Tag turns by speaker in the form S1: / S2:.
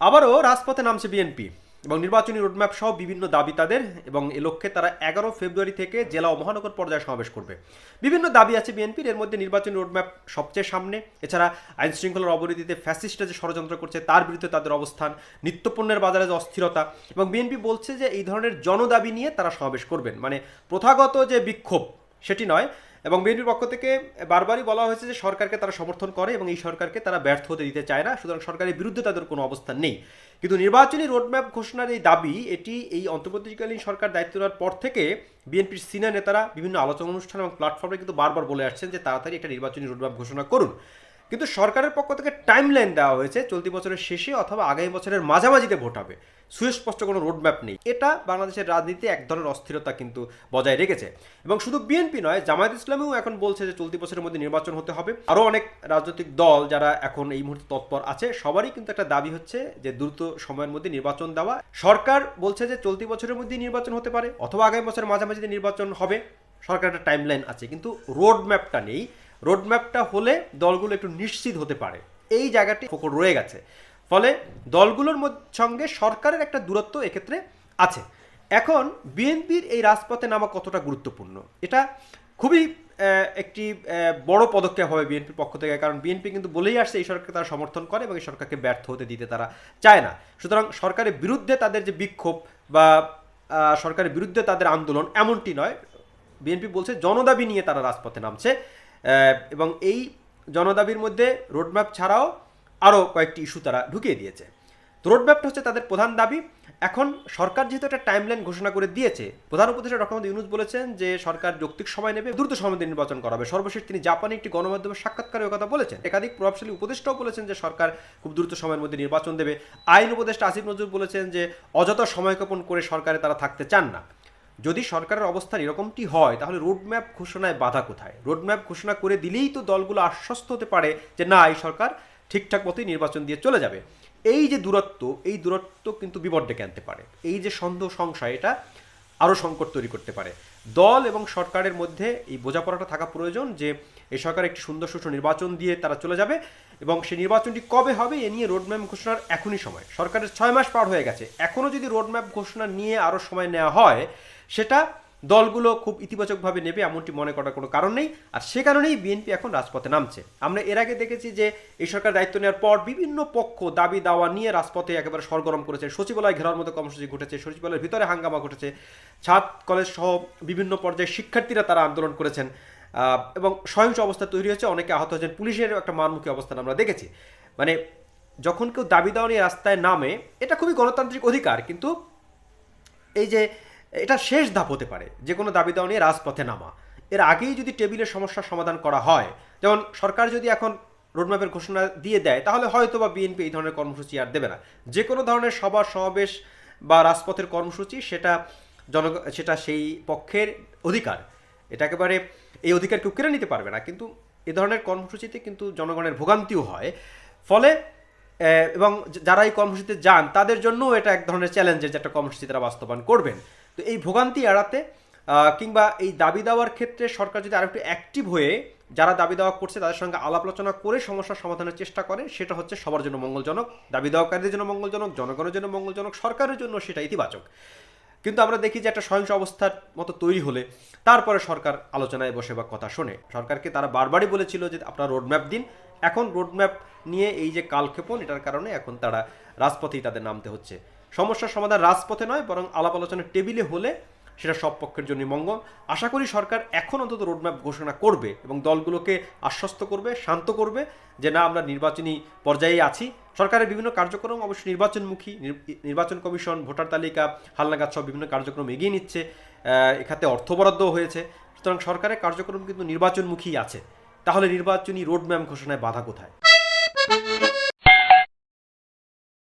S1: আবারও রাজপথে নামছে বিএনপি এবং নির্বাচনী রোডম্যাপ সহ বিভিন্ন দাবি তাদের এবং এ লক্ষ্যে তারা এগারো ফেব্রুয়ারি থেকে জেলা ও মহানগর পর্যায়ে সমাবেশ করবে। বিভিন্ন দাবি আছে বিএনপির, এর মধ্যে নির্বাচনী রোডম্যাপ সবচেয়ে সামনে। এছাড়া আইন শৃঙ্খলার অবনতিতে ফ্যাসিস্টরা যে ষড়যন্ত্র করছে, তার বিরুদ্ধে তাদের অবস্থান, নিত্যপণ্যের বাজারে যে অস্থিরতা এবং বিএনপি বলছে যে এই ধরনের জনদাবি নিয়ে তারা সমাবেশ করবেন। মানে প্রথাগত যে বিক্ষোভ, সেটি নয় এবং বিএনপির পক্ষ থেকে বারবারই বলা হয়েছে যে সরকারকে তারা সমর্থন করে এবং এই সরকারকে তারা ব্যর্থ হতে দিতে চায় না। সুতরাং সরকারের বিরুদ্ধে তাদের কোনো অবস্থান নেই। কিন্তু নির্বাচনী রোডম্যাপ ঘোষণার এই দাবি, এটি এই অন্তর্বর্তীকালীন সরকার দায়িত্ব নেওয়ার পর থেকে বিএনপির সিনিয়র নেতারা বিভিন্ন আলোচনা অনুষ্ঠান এবং প্ল্যাটফর্মে কিন্তু বারবার বলে আসছেন যে তাড়াতাড়ি একটা নির্বাচনী রোডম্যাপ ঘোষণা করুন। কিন্তু সরকারের পক্ষ থেকে টাইম লাইন দেওয়া হয়েছে, চলতি বছরের শেষে অথবা আগামী বছরের মাঝামাঝিতে ভোট হবে। সুস্পষ্ট কোনো রোডম্যাপ নেই। এটা বাংলাদেশের রাজনীতি এক ধরনের অস্থিরতা কিন্তু বজায় রেখেছে। এবং শুধু বিএনপি নয়, জামায়াত ইসলামীও এখন বলছে যে চলতি বছরের মধ্যে নির্বাচন হতে হবে। আরও অনেক রাজনৈতিক দল যারা এখন এই মুহূর্তে তৎপর আছে, সবারই কিন্তু একটা দাবি হচ্ছে যে দ্রুত সময়ের মধ্যে নির্বাচন দেওয়া। সরকার বলছে যে চলতি বছরের মধ্যেই নির্বাচন হতে পারে, অথবা আগামী বছরের মাঝামাঝিতে নির্বাচন হবে। সরকার একটা টাইম লাইন আছে, কিন্তু রোড ম্যাপটা নেই। রোড ম্যাপটা হলে দলগুলো একটু নিশ্চিত হতে পারে। এই জায়গাটি ফোকর রয়ে গেছে। ফলে দলগুলোর সঙ্গে সরকারের একটা দূরত্ব এক্ষেত্রে আছে। এখন বিএনপির এই রাজপথে নামা কতটা গুরুত্বপূর্ণ? এটা খুবই একটি বড় পদক্ষেপ হবে বিএনপির পক্ষ থেকে, কারণ বিএনপি কিন্তু বলেই আসছে এই সরকারকে তারা সমর্থন করে এবং এই সরকারকে ব্যর্থ হতে দিতে তারা চায় না। সুতরাং সরকারের বিরুদ্ধে তাদের যে বিক্ষোভ বা সরকারের বিরুদ্ধে তাদের আন্দোলন এমনটি নয়। বিএনপি বলছে, জনদাবি নিয়ে তারা রাজপথে নামছে। এবং এই জনদাবির মধ্যে রোডম্যাপ ছাড়াও আরও কয়েকটি ইস্যু তারা ঢুকিয়ে দিয়েছে। তো রোডম্যাপটা হচ্ছে তাদের প্রধান দাবি। এখন সরকার যেহেতু একটা টাইমলাইন ঘোষণা করে দিয়েছে, প্রধান উপদেষ্টা ডক্টর ইউনুস বলেছেন যে সরকার যৌক্তিক সময় নেবে, দ্রুত সময় নির্বাচন করা হবে সর্বশেষ তিনি জাপানে একটি গণমাধ্যমের সাক্ষাৎকারে কথা বলেছেন। একাধিক প্রভাবশালী উপদেষ্টাও বলেছেন যে সরকার খুব দ্রুত সময়ের মধ্যে নির্বাচন দেবে। আইন উপদেষ্টা আসিফ নজরুল বলেছেন যে অযথা সময়ক্ষেপণ করে সরকারে তারা থাকতে চান না। যদি সরকারের অবস্থান এরকমটি হয়, তাহলে রোডম্যাপ ঘোষণায় বাধা কোথায়? রোডম্যাপ ঘোষণা করে দিলেই তো দলগুলো আশ্বস্ত হতে পারে যে না, এই সরকার ঠিকঠাক মতোই নির্বাচন দিয়ে চলে যাবে। এই যে দূরত্ব, এই দূরত্ব কিন্তু বিপদ ডেকে আনতে পারে। এই যে সন্দেহ সংশয়, এটা আরও সংকট তৈরি করতে পারে। দল এবং সরকারের মধ্যে এই বোঝাপড়াটা থাকা প্রয়োজন যে, এই সরকার একটি সুন্দর সুষ্ঠু নির্বাচন দিয়ে তারা চলে যাবে এবং সেই নির্বাচনটি কবে হবে এ নিয়ে রোডম্যাপ ঘোষণার এখনই সময়। সরকারের ছয় মাস পার হয়ে গেছে। এখনও যদি রোডম্যাপ ঘোষণা নিয়ে আরও সময় নেওয়া হয়, সেটা দলগুলো খুব ইতিবাচকভাবে নেবে, এমনটি মনে করার কোনো কারণ নেই। আর সে কারণেই বিএনপি এখন রাজপথে নামছে। আমরা এর আগে দেখেছি যে এই সরকার দায়িত্ব নেওয়ার পর বিভিন্ন পক্ষ দাবি দাওয়া নিয়ে রাজপথে একেবারে সরগরম করেছে। সচিবালয় ঘেরার মতো কর্মসূচি ঘটেছে, সচিবালয়ের ভিতরে হাঙ্গামা ঘটেছে ছাত্র কলেজ সহ বিভিন্ন পর্যায়ে শিক্ষার্থীরা তারা আন্দোলন করেছেন এবং সহিংস অবস্থা তৈরি হয়েছে। অনেকে আহত হয়েছেন। পুলিশের একটা মানমুখী অবস্থান আমরা দেখেছি। মানে যখন কেউ দাবি দাওয়া নিয়ে রাস্তায় নামে, এটা খুবই গণতান্ত্রিক অধিকার। কিন্তু এই যে এটা শেষ ধাপ হতে পারে, যে কোনো দাবি দাওয়া নিয়ে রাজপথে নামা। এর আগেই যদি টেবিলের সমস্যার সমাধান করা হয়, যেমন সরকার যদি এখন রোডম্যাপের ঘোষণা দিয়ে দেয়, তাহলে হয়তো বা বিএনপি এই ধরনের কর্মসূচি আর দেবে না। যে কোনো ধরনের সভা, সমাবেশ বা রাজপথের কর্মসূচি সেটা জন, সেটা সেই পক্ষের অধিকার। এটা একেবারে এই অধিকার কেউ কেড়ে নিতে পারবে না, কিন্তু এ ধরনের কর্মসূচিতে কিন্তু জনগণের ভোগান্তিও হয়। ফলে এবং যারা এই কর্মসূচিতে যান, তাদের জন্য এটা এক ধরনের চ্যালেঞ্জের যে একটা কর্মসূচি তারা বাস্তবায়ন করবেন। তো এই ভোগান্তি এড়াতে কিংবা এই দাবি দেওয়ার ক্ষেত্রে সরকার যদি আরেকটু অ্যাক্টিভ হয়ে যারা দাবি দেওয়া করছে, তাদের সঙ্গে আলাপ আলোচনা করে সমস্যার সমাধানের চেষ্টা করে, সেটা হচ্ছে সবার জন্য মঙ্গলজনক, দাবি দেওয়াকারীদের জন্য মঙ্গলজনক, জনগণের জন্য মঙ্গলজনক, সরকারের জন্য সেটা ইতিবাচক। কিন্তু আমরা দেখি যে একটা সহিংস অবস্থার মতো তৈরি হলে তারপরে সরকার আলোচনায় বসে বা কথা শোনে। সরকারকে তারা বারবারই বলেছিল যে আপনারা রোডম্যাপ দিন। এখন রোডম্যাপ নিয়ে এই যে কালক্ষেপণ, এটার কারণে এখন তারা রাজপথেই তাদের নামতে হচ্ছে। সমস্যার সমাধান রাজপথে নয়, বরং আলাপ আলোচনার টেবিলে হলে সেটা সব পক্ষের জন্য মঙ্গল। আশা করি সরকার এখন অন্তত রোডম্যাপ ঘোষণা করবে এবং দলগুলোকে আশ্বস্ত করবে, শান্ত করবে যে না, আমরা নির্বাচনী পর্যায়ে আছি। সরকারের বিভিন্ন কার্যক্রম, অবশ্য নির্বাচনমুখী, নির- নির্বাচন কমিশন, ভোটার তালিকা, হালনাগাদ সব বিভিন্ন কার্যক্রম এগিয়ে নিচ্ছে এখাতে অর্থ বরাদ্দ হয়েছে। সুতরাং সরকারের কার্যক্রম কিন্তু নির্বাচনমুখী আছে। তাহলে নির্বাচনী রোডম্যাপ ঘোষণায় বাধা কোথায়?